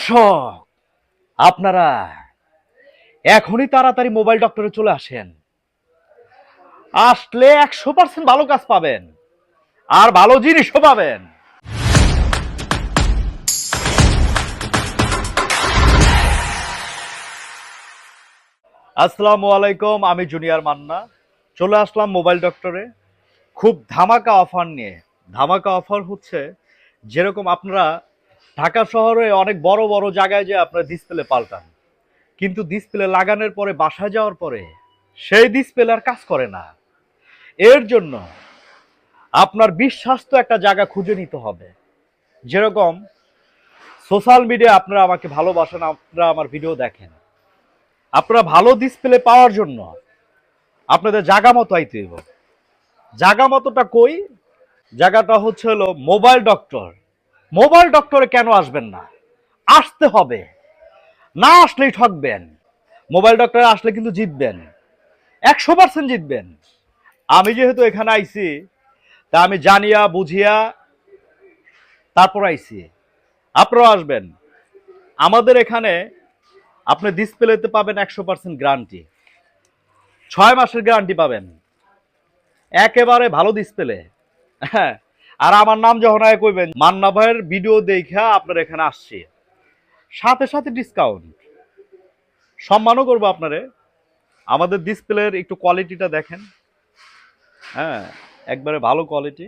দর্শক, আপনারা এখনই তাড়াতাড়ি মোবাইল ডক্টরে চলে আসেন। আসলে একশো পার্সেন্ট ভালো কাজ পাবেন আর ভালো জিনিসও পাবেন। আসসালামু আলাইকুম, আমি জুনিয়র মান্না। চলে আসলাম মোবাইল ডক্টরে। খুব ধামাকা অফার নিয়ে। ধামাকা অফার হচ্ছে, যেরকম আপনারা ঢাকা শহরে অনেক বড় বড় জায়গায় যে আপনার ডিসপ্লে পাল্টান। কিন্তু ডিসপ্লে লাগানোর পরে, বাসায় যাওয়ার পরে সেই ডিসপ্লে আর কাজ করে না। এর জন্য আপনার বিশ্বাস্ত একটা জায়গা খুঁজে নিতে হবে। যেরকম সোশ্যাল মিডিয়া আপনারা আমাকে ভালোবাসেন, আপনারা আমার ভিডিও দেখেন। আপনারা ভালো ডিসপ্লে পাওয়ার জন্য আপনাদের জায়গা মতো আইতে জায়গা মতোটা কই? জায়গাটা হচ্ছে হলো মোবাইল ডক্টর মোবাইল ডক্টরে কেন আসবেন না? আসতে হবে। না আসলেই ঠকবেন। মোবাইল ডক্টরে আসলে কিন্তু জিতবেন। একশো পার্সেন্ট জিতবেন। আমি যেহেতু এখানে আইছি, তা আমি জানিয়া, বুঝিয়া তারপর আইছি। আপনারাও আসবেন। আমাদের এখানে আপনি ডিসপ্লেতে পাবেন একশো পার্সেন্ট গ্যারান্টি ছয় মাসের গ্যারান্টি পাবেন। একেবারে ভালো ডিসপ্লে হ্যাঁ আর আমার নাম যখন আয় কইবেন, মান্না ভাইয়ের ভিডিও দেখা আপনার এখানে আসছি। সাথে সাথে ডিসকাউন্ট সম্মানও করব আপনারে। আমাদের ডিসপ্লের একটু কোয়ালিটিটা দেখেন। হ্যাঁ একবারে ভালো কোয়ালিটি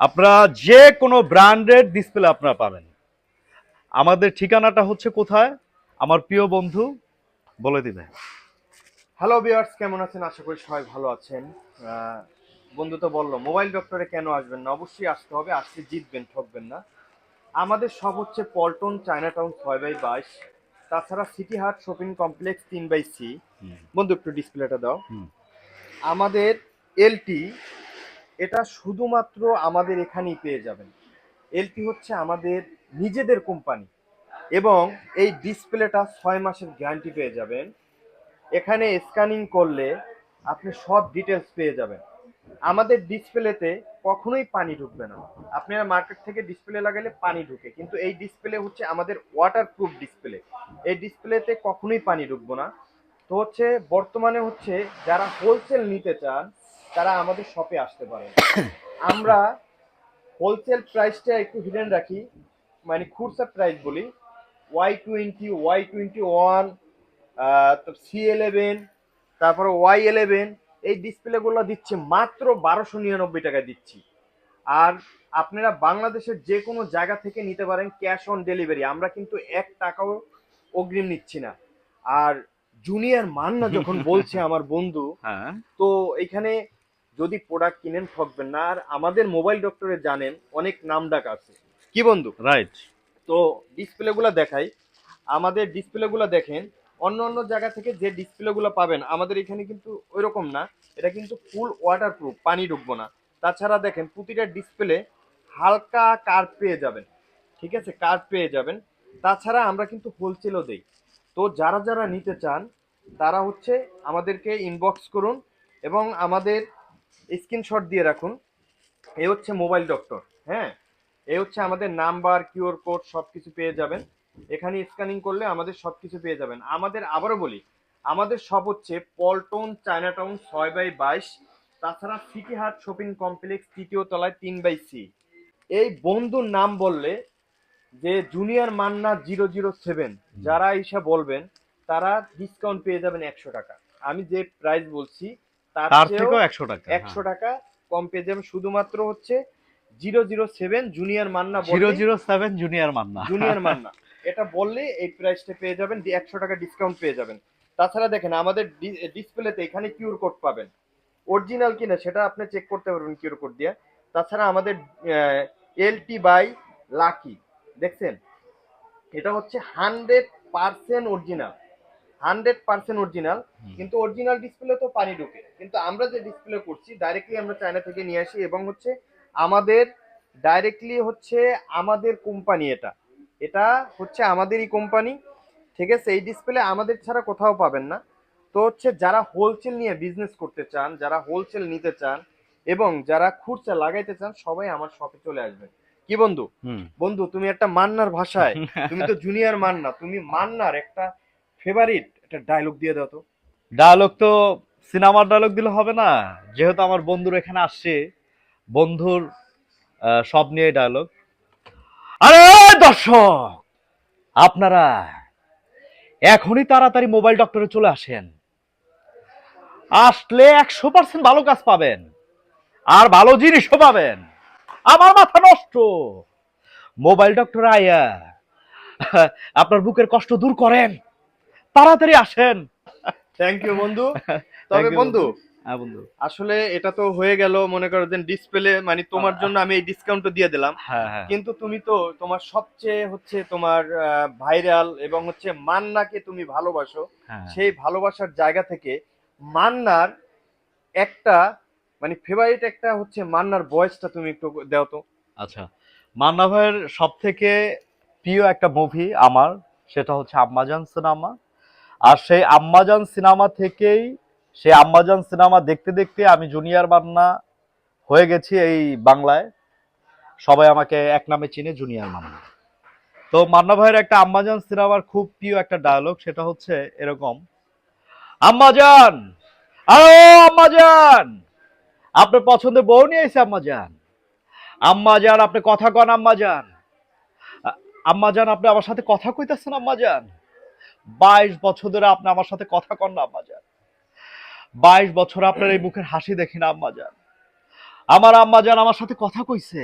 আপনারা যে কোনো ব্র্যান্ডের ডিসপ্লে আপনারা পাবেন। আমাদের ঠিকানাটা হচ্ছে কোথায়? আমার প্রিয় বন্ধু, বলে দিবে হ্যালো বিয়ার্স কেমন আছেন? আশা করি সবাই ভালো আছেন। বন্ধু তো বলল মোবাইল ডক্টরে কেন আসবেন না? অবশ্যই আসতে হবে আসলে জিতবেন ঠকবেন না। আমাদের সব হচ্ছে পল্টন চায়না টাউন ছয় বাই বাইশ তাছাড়া সিটি হাট শপিং কমপ্লেক্স তিন বাই সি। বন্ধু একটু ডিসপ্লেটা দাও। আমাদের এলটি এটা শুধুমাত্র আমাদের এখানেই পেয়ে যাবেন। এলটি হচ্ছে আমাদের নিজেদের কোম্পানি এবং এই ডিসপ্লেটা ছয় মাসের গ্যারান্টি পেয়ে যাবেন। এখানে স্ক্যানিং করলে আপনি সব ডিটেলস পেয়ে যাবেন। আমাদের ডিসপ্লেতে কখনোই পানি ঢুকবে না। আপনারা মার্কেট থেকে ডিসপ্লে লাগালে পানি ঢুকে, কিন্তু এই ডিসপ্লে হচ্ছে আমাদের ওয়াটারপ্রুফ ডিসপ্লে। এই ডিসপ্লেতে কখনোই পানি ঢুকবো না। তো হচ্ছে বর্তমানে হচ্ছে যারা হোলসেল নিতে চান, তারা আমাদের শপে আসতে পারেন। আমরা হোলসেল প্রাইসটা একটু হিডেন রাখি মানে খুরসা প্রাইস বলি। Y twenty Y twenty one C eleven তারপরে ওয়াই ইলেভেন এই ডিসপ্লেগুলো দিচ্ছে মাত্র বারোশো নিরানব্বই টাকায় দিচ্ছি। আর আপনারা বাংলাদেশের যে কোনো জায়গা থেকে নিতে পারেন ক্যাশ অন ডেলিভারি আমরা কিন্তু এক টাকাও অগ্রিম নিচ্ছি না। আর জুনিয়র মান্না যখন বলছে আমার বন্ধু হ্যাঁ। তো এখানে যদি প্রোডাক্ট কিনেন ঠকবেন না। আর আমাদের মোবাইল ডক্টরে জানেন অনেক নামডাক আছে। কি বন্ধু? রাইট তো ডিসপ্লেগুলো দেখাই। আমাদের ডিসপ্লেগুলো দেখেন অন্য অন্য জায়গা থেকে যে ডিসপ্লেগুলো পাবেন, আমাদের এখানে কিন্তু ওইরকম না। এটা কিন্তু ফুল ওয়াটারপ্রুফ পানি ঢুকবো না। তাছাড়া দেখেন, প্রতিটা ডিসপ্লে হালকা কার্ভ পেয়ে যাবেন। ঠিক আছে? কার্ভ পেয়ে যাবেন। তাছাড়া আমরা কিন্তু হোলসেলও দেই। তো যারা যারা নিতে চান, তারা হচ্ছে আমাদেরকে ইনবক্স করুন এবং আমাদের স্ক্রিনশট দিয়ে রাখুন। এ হচ্ছে মোবাইল ডক্টর হ্যাঁ? এ হচ্ছে আমাদের নাম্বার কিউআর কোড সব কিছু পেয়ে যাবেন। এখানে স্ক্যানিং করলে আমাদের সব কিছু পেয়ে যাবেন। আমাদের আবারও বলি আমাদের সব হচ্ছে পল্টন চায়না টাউন ছয় বাই বাইশ তাছাড়া সিটি হাট শপিং কমপ্লেক্স তৃতীয় তলায় তিন বাই সি। এই বন্ধুর নাম বললে যে junior Manna zero zero seven যারা এসে বলবেন তারা ডিসকাউন্ট পেয়ে যাবেন একশো টাকা। আমি যে প্রাইস বলছি তার থেকেও থেকেও একশো টাকা একশো টাকা কম পেয়ে যাবেন। শুধুমাত্র হচ্ছে zero zero seven junior Manna zero zero seven junior Manna. Junior Manna. এটা বললে এই প্রাইসটা পেয়ে যাবেন একশো টাকা ডিসকাউন্ট পেয়ে যাবেন। তাছাড়া দেখেন আমাদের ডিসপ্লেতে এখানে কিউর কোড পাবেন। অরিজিনাল কিনা সেটা আপনি চেক করতে পারবেন কিউর কোড দিয়ে। তাছাড়া আমাদের এলটি বাই লাকি দেখছেন? এটা হচ্ছে hundred percent original hundred percent original কিন্তু অরিজিনাল ডিসপ্লে তো পানি ঢুকে। কিন্তু আমরা যে ডিসপ্লে করছি ডাইরেক্টলি আমরা চায়না থেকে নিয়ে আসি এবং হচ্ছে আমাদের ডাইরেক্টলি হচ্ছে আমাদের কোম্পানি এটা। এটা হচ্ছে আমাদেরই কোম্পানি ঠিক আছে? এই ডিসপ্লে আমাদের ছাড়া কোথাও পাবেন না। তো হচ্ছে যারা হোলসেল নিয়ে বিজনেস করতে চান যারা হোলসেল নিতে চান এবং যারা খুচরা লাগাইতে চান সবাই আমার শপে চলে আসবেন। কি বন্ধু? বন্ধু তুমি একটা মান্নার ভাষায় তুমি তো জুনিয়র মান্না তুমি মান্নার একটা ফেভারিট একটা ডায়লগ দিয়ে দাও তো। ডায়লগ তো সিনেমার ডায়লগ দিলে হবে না। যেহেতু আমার বন্ধুর এখানে আসছে বন্ধুর সব নিয়ে ডায়লগ আরে দর্শক আপনারা এখনই তাড়াতাড়ি মোবাইল ডক্টরে চলে আসেন। আসলে একশো পার্সেন্ট ভালো কাজ পাবেন আর ভালো জিনিসও পাবেন। আমার মাথা নষ্ট। মোবাইল ডক্টর আয়া আপনার বুকের কষ্ট দূর করেন। তাড়াতাড়ি আসেন। থ্যাংক ইউ বন্ধু। তবে বন্ধু। হ্যাঁ বন্ধু। আসলে এটা তো হয়ে গেল মনে করো যে ডিসপ্লে মানে তোমার জন্য আমি এই ডিসকাউন্টটা দিয়ে দিলাম। হ্যাঁ হ্যাঁ। কিন্তু তুমি তো তোমার সবচেয়ে হচ্ছে তোমার ভাইরাল এবং হচ্ছে মান্নাকে তুমি ভালোবাসো হ্যাঁ। সেই ভালোবাসার জায়গা থেকে মান্নার একটা মানে ফেভারিট একটা হচ্ছে মান্নার ভয়েসটা তুমি একটু দাও তো। আচ্ছা মান্না ভাইয়ের সব থেকে প্রিয় একটা মুভি আমার সেটা হচ্ছে আম্মাজান সিনেমা। আর সেই আম্মাজান সিনেমা থেকেই সেই আম্মাজান সিনেমা দেখতে দেখতে আমি জুনিয়র মান্না হয়ে গেছি এই বাংলায়। সবাই আমাকে এক নামে চিনে জুনিয়র মান্না। তো মান্না ভাইয়ের একটা আম্মাজান সিনেমার খুব প্রিয় একটা ডায়লগ সেটা হচ্ছে এরকম, আম্মাজান! আরে আম্মাজান! আপনার পছন্দের বউ নিয়ে এসে আম্মাজান। আম্মা যান আপনি কথা কন আম্মা যান আ- আম্মা যান আপনি আমার সাথে কথা কইতেছেন আম্মাজান। বাইশ বছর ধরে আপনি আমার সাথে কথা কন না আম্মা যান বাইশ বছর আপনার এই মুখের হাসি দেখি না আম্মা যান। আমার আম্মা যান আমার সাথে কথা কইছে।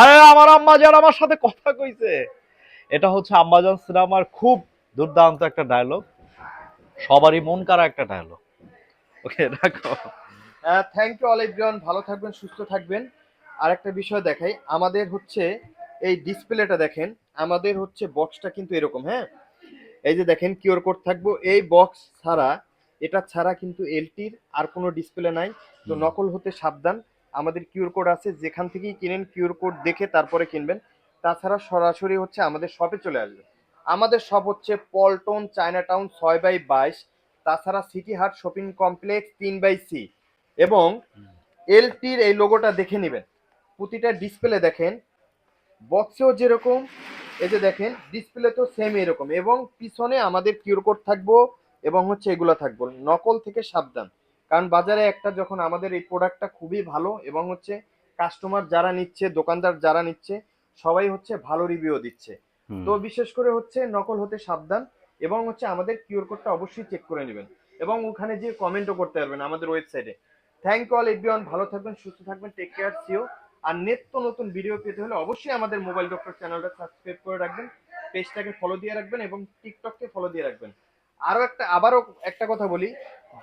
আরে আমার আম্মা যান আমার সাথে কথা কইছে। এটা হচ্ছে আম্মাজান সিনেমার খুব দুর্দান্ত একটা ডায়লগ সবারই মন কারা একটা ডায়লগ ওকে রাখো। থ্যাংক ইউ অল ভালো থাকবেন, সুস্থ থাকবেন। আর একটা বিষয় দেখাই। আমাদের হচ্ছে এই ডিসপ্লেটা দেখেন। আমাদের হচ্ছে বক্সটা কিন্তু এরকম হ্যাঁ? এই যে দেখেন কিউআর কোড থাকব। এই বক্স ছাড়া এটা ছাড়া কিন্তু এলটির আর কোনো ডিসপ্লে নাই। তো নকল হতে সাবধান। আমাদের কিউআর কোড আছে যেখান থেকেই কিনেন কিউর কোড দেখে তারপরে কিনবেন। তাছাড়া সরাসরি হচ্ছে আমাদের শপে চলে আসবে আমাদের শপ হচ্ছে পল্টন চায়না টাউন ছয় বাই বাইশ তাছাড়া সিটি হাট শপিং কমপ্লেক্স তিন বাই সি। এবং এলটির এই লোগোটা দেখে নেবেন। প্রতিটা ডিসপ্লে দেখেন বক্সেও যেরকম এই যে দেখেন ডিসপ্লে তো সেম এরকম। এবং পিছনে আমাদের কিউর কোড থাকব। এবং হচ্ছে এগুলো থাকব। নকল থেকে সাবধান। কারণ বাজারে একটা যখন আমাদের এই প্রোডাক্টটা খুবই ভালো এবং হচ্ছে কাস্টমার যারা নিচ্ছে দোকানদার যারা নিচ্ছে সবাই হচ্ছে ভালো রিভিউ দিচ্ছে। তো বিশেষ করে হচ্ছে নকল হতে সাবধান এবং হচ্ছে আমাদের কিউর কোডটা অবশ্যই চেক করে নেবেন। এবং ওখানে যে কমেন্টও করতে পারবেন আমাদের ওয়েবসাইটে থ্যাংক ইউ অল এভরিওয়ান ভালো থাকবেন সুস্থ থাকবেন টেক কেয়ার সিও আর নিত্য নতুন ভিডিও পেতে হলে অবশ্যই আমাদের মোবাইল ডক্টর চ্যানেলটা সাবস্ক্রাইব করে রাখবেন। পেজটাকে ফলো দিয়ে রাখবেন এবং টিকটককে ফলো দিয়ে রাখবেন। আরও একটা আবারও একটা কথা বলি।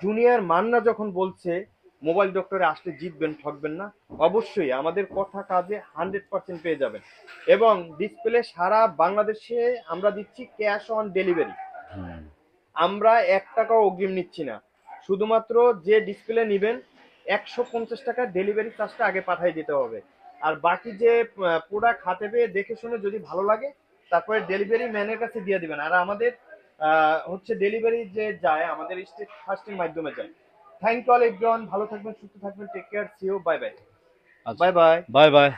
জুনিয়র মান্না যখন বলছে মোবাইল ডক্টরে আসলে জিতবেন ঠকবেন না অবশ্যই আমাদের কথা কাজে হান্ড্রেড পার্সেন্ট পেয়ে যাবেন। এবং ডিসপ্লে সারা বাংলাদেশে আমরা দিচ্ছি ক্যাশ অন ডেলিভারি আমরা এক টাকাও অগ্রিম নিচ্ছি না। শুধুমাত্র যে ডিসপ্লে নেবেন একশো পঞ্চাশ টাকা ডেলিভারি চার্জটা আগে পাঠিয়ে দিতে হবে। আর বাকি যে প্রোডাক্ট হাতে পেয়ে দেখে শুনে যদি ভালো লাগে তারপরে ডেলিভারি ম্যানের কাছে দিয়ে দিবেন। আর আমাদের হচ্ছে ডেলিভারি যে যায় আমাদের স্টেট ফার্স্টের মাধ্যমে যায়। থ্যাংক ইউ অল এভরিওয়ান ভালো থাকবেন সুস্থ থাকবেন take care CO bye bye. Bye bye bye bye